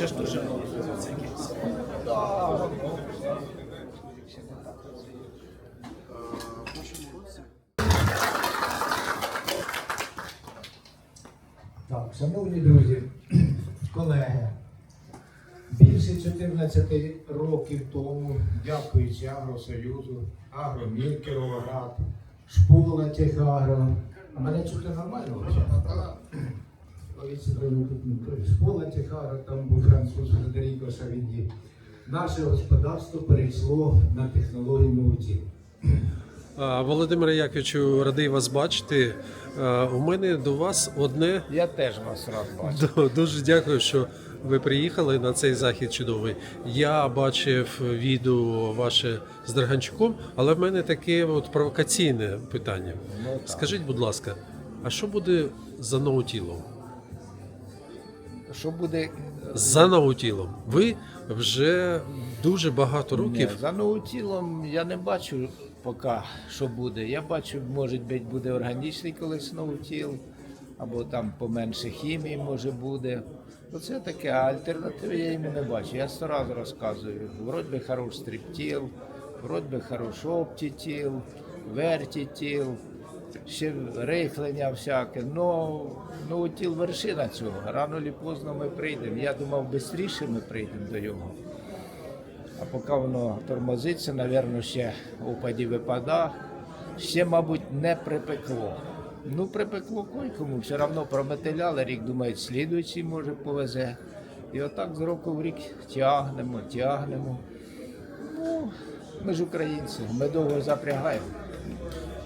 Це ж дуже цей кейс. Так, шановні друзі, колеги, більше 14 років тому, дякуючи Агросоюзу, Агромір Кіровоград, школа Техагро. А мене чути нормально взагалі? Школа Техагро, там був француз Федеріко Шавіді. Наше господарство перейшло на технологію наутілу. А, Володимире Яковичу, радий вас бачити. У мене до вас одне Я теж вас рад бачити. Ду- дуже дякую, що ви приїхали на цей захід чудовий. Я бачив відео ваше з Драганчуком, але в мене таке от провокаційне питання. Скажіть, будь ласка, а що буде за наутілом? Що буде За наутілом. Ви вже дуже багато років. Ні, за ноутілом я не бачу поки, що буде. Я бачу, може бути, буде органічний колись ноутіл, або там поменше хімії може буде. Оце таке, а альтернативи я йому не бачу. Я разів розказую. Вроді би хорош стріптіл, вроді би хорош оптітіл, вертітіл, ще рихлення всяке. Ну, ноутіл вершина цього. Рано чи поздно ми прийдемо. Я думав, швидше ми прийдемо до його. А поки воно тормозиться, напевно, ще упаді випада. Ще, мабуть, не припекло. Ну, припекло койкому, все одно прометеляли, рік думають, слідуючий може повезе. І отак з року в рік тягнемо, тягнемо. Ну, ми ж українці, ми довго запрягаємо.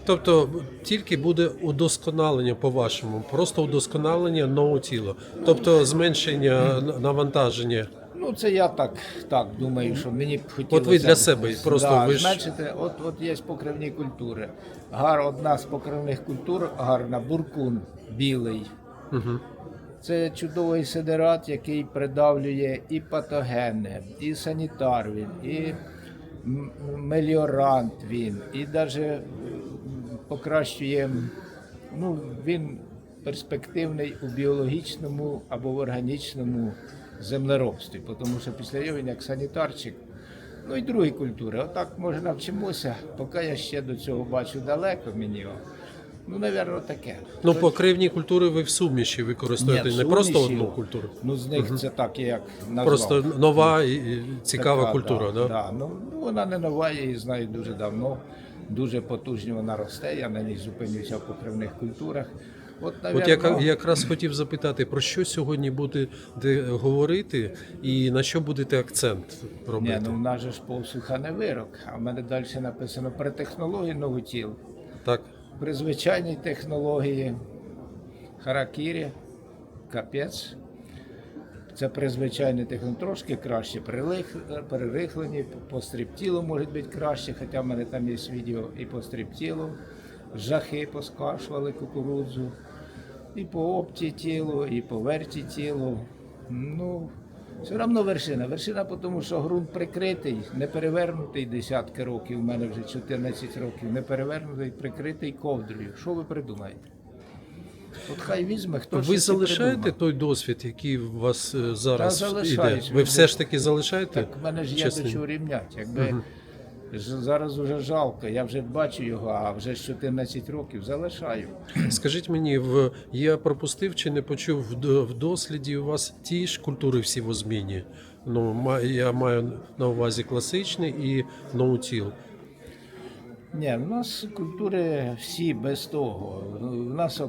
Тобто тільки буде удосконалення по-вашому, просто удосконалення ноутілу, тобто зменшення навантаження. Ну, це я так, так думаю, що мені б хотілося. От ви для себе просто да, ви ж-. От, от є покривні культури. Гар, одна з покривних культур гарна, буркун білий. Угу. Це чудовий сидерат, який придавлює і патогени, і санітар він, і м- меліорант він, і навіть покращує. Ну, він перспективний у біологічному або в органічному землеробстві, тому що після його він як санітарчик. Ну і другі культури. Отак може навчимося, поки я ще до цього бачу далеко мені. Ну, напевно, таке. Ну, покривні культури ви в суміші використовуєте, Ні, не просто суміші. одну культуру. Ну, з них це так, як назвав. Просто нова і цікава Така, культура. Да, Да? Ну, ну, вона не нова, я її знаю дуже давно. Дуже потужно вона росте, я на ній зупинюся в покривних культурах. От, От я якраз хотів запитати, про що сьогодні будете говорити і на що будете акцент Ні, ну в нас же ж повсуха не вирок, а в мене далі написано при технології новотіл, Так. При звичайній технології харакірі, капець. Це при звичайній технології трошки краще, лих, по стріптілу може бути краще, хоча в мене там є відео і по стріптілу, жахи поскашували кукурудзу, і по опті тілу, і по верті тілу. Ну, все одно вершина. Вершина, тому що ґрунт прикритий, не перевернутий десятки років, у мене вже 14 років, не перевернутий, прикритий ковдрою. Що ви придумаєте? От хай візьме, хто Ви залишаєте придумав. той досвід, який у вас зараз Та іде? Ви все ж таки залишаєте? Так в мене ж є до чого рівняти. Якби ж- зараз вже жалко, я вже бачу його, а вже з 14 років залишаю. Скажіть мені, в я пропустив чи не почув в, досліді у вас ті ж культури всі в зміні? Ну, я маю на увазі класичний і ноутіл. Ні, в нас культури всі без того. У нас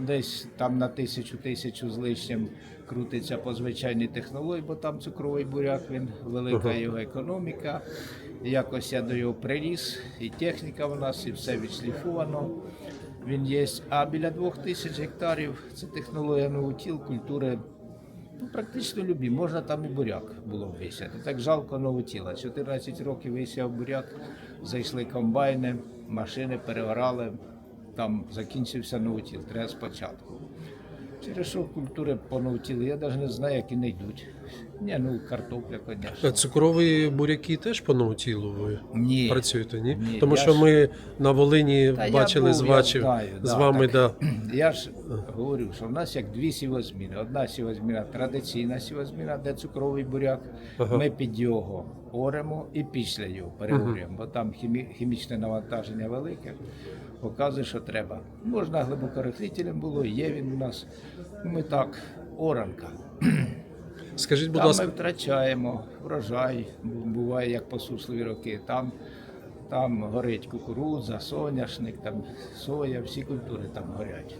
десь там на тисячу тисячу з лишнім крутиться по звичайній технології, бо там цукровий буряк, він велика його економіка. Якось я до його приріс, і техніка в нас, і все відшліфовано. Він є. А біля двох тисяч гектарів це технологія новотіл, культури Ну, практично любі. Можна там і буряк було висяти. Так жалко новотіла. 14 років висяв буряк, зайшли комбайни, машини переорали, там закінчився новотіл, треба спочатку. Через що культури понавтіли, я навіть не знаю, як і не йдуть. Ні, ну картопля, звісно. Цукрові буряки теж по наутілу ви Ні. працюєте, ні? Ні, Тому я що ж- ми на Волині Та я бачили був, з, я знаю, з да, вами, так. да. Я ж говорю, що в нас як дві сівозміни. Одна сівозміна традиційна сівозміна, де цукровий буряк. Ага. Ми під його оремо і після його переорюємо, бо там хімі, хімічне навантаження велике. Показує, що треба. Можна глибокорихлителем було, є він у нас. Ми так, оранка. Скажіть, будь Там ласка, ми втрачаємо врожай, буває як посушливі роки. Там, там горить кукурудза, соняшник, там соя, всі культури там горять.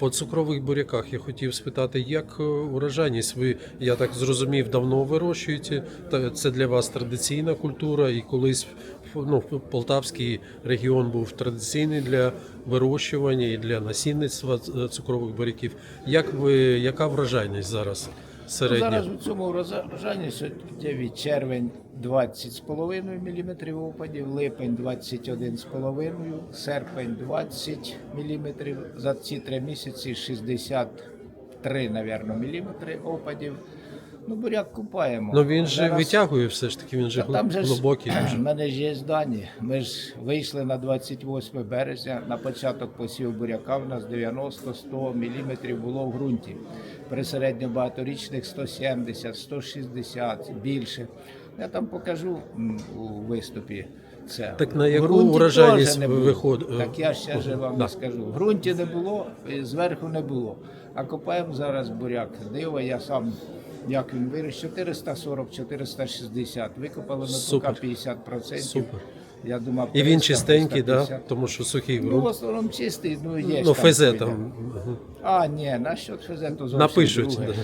по цукрових буряках я хотів спитати, як е, урожайність ви, я так зрозумів, давно вирощуєте. Це для вас традиційна культура, і колись ну, Полтавський регіон був традиційний для вирощування і для насінництва е, цукрових буряків. Як ви, яка врожайність зараз Ну, зараз у цьому врожайні сьогодні червень 20,5 мм опадів, липень 21,5, серпень 20 мм, за ці три місяці 63, мабуть, мм опадів. Ну, буряк купаємо. Ну він же Зараз- витягує все ж таки, він же Та там же ж- глибокий. В мене ж є дані. Ми ж вийшли на 28 березня. На початок посів буряка в нас 90-100 мм було в ґрунті. При середньобагаторічних 170, 160, більше. Я там покажу м, у виступі. Це Так на В яку ґрунті урожайність теж не було. виход- Так я ще ж вам Да. не скажу. В ґрунті не було, і зверху не було. А копаємо зараз буряк. Диво, я сам. Як він виріс? 440-460. Викопали поки 50%. Супер. Я думав, І він чистенький, да? тому що сухий Ну, в основному чистий, ну є. Ну, фезе там. А, ні, насчет фезе то зовсім Напишуть. друге.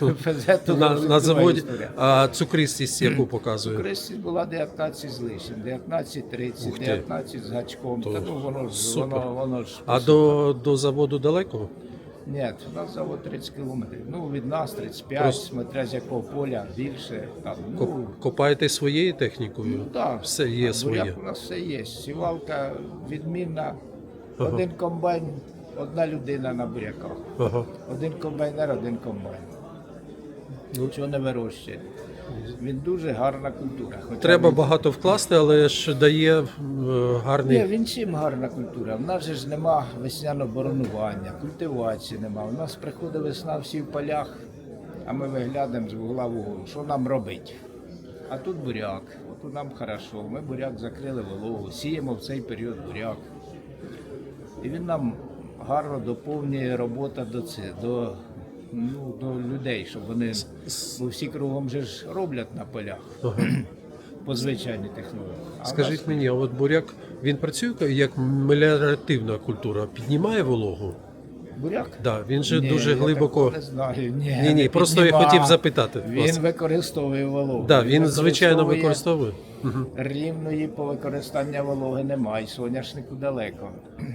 да. Фезе то на, на заводі. історія. А цукристість яку показує? Крисі була 19 з лишнім, 19-30, Ух 19 з гачком. То Та, ну, воно ж, супер. воно, воно ж. А до, до заводу далеко? Ні, у нас завод 30 кілометрів. Ну, від нас 35, Просто- смотря з якого поля, більше. Там, Коп- ну, Копаєте своєю технікою? Ну, Так, Все є своє. у нас все є. Сівалка відмінна, Ага. один комбайн, одна людина на буряках. Ага. Один комбайнер, один комбайн. Ну. Нічого не вирощує. Він дуже гарна культура. Хоча Треба він... багато вкласти, але ж дає е, гарний. Ні, він чим гарна культура. В нас же ж нема весняного боронування, культивації нема. У нас приходить весна всі в полях, а ми виглядаємо з вугла в угол. Що нам робити? А тут буряк. От нам хорошо. Ми буряк закрили вологу, сіємо в цей період буряк. І він нам гарно доповнює робота до це, до, ну, до людей, щоб вони. Бо всі кругом же ж роблять на полях по звичайній технології. А Скажіть мені, а от буряк він працює як меліоративна культура, піднімає вологу? Буряк? Да, він же Ні, дуже я глибоко. такого Не знаю. Ні, Ні, ні, не просто я піднімав. хотів запитати вас. Він використовує вологу. Да, він звичайно використовує. Мгм. Рівної по використання вологи немає, соняшнику далеко.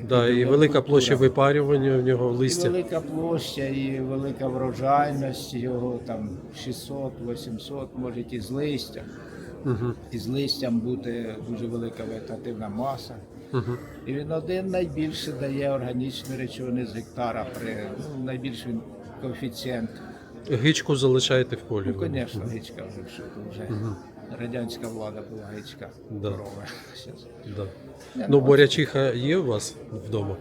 Да, і велика культура. площа випарювання в нього І листя. велика площа, і велика врожайність, його там 600-800, може і з листя. Угу. І з листям бути дуже велика вегетативна маса. І він один найбільше дає органічної речовини з гектара. При, ну, найбільш коефіцієнт. Гичку залишаєте в полі. Ну, звісно, гичка вже що то вже радянська влада була гичка. Да. Да. Ні, Ну, от- борячиха є у вас вдома?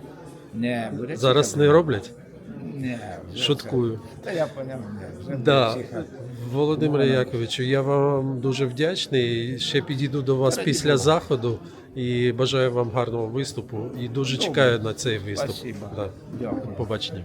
Ні, бурячиха Зараз не роблять? Ні, вже Шуткую. все. Та я поняв, вже Да. Володимире Яковичу, я вам дуже вдячний. Ще підійду до вас після заходу і бажаю вам гарного виступу. І дуже чекаю на цей виступ. Спасибо. Да. Дякую. Побачення.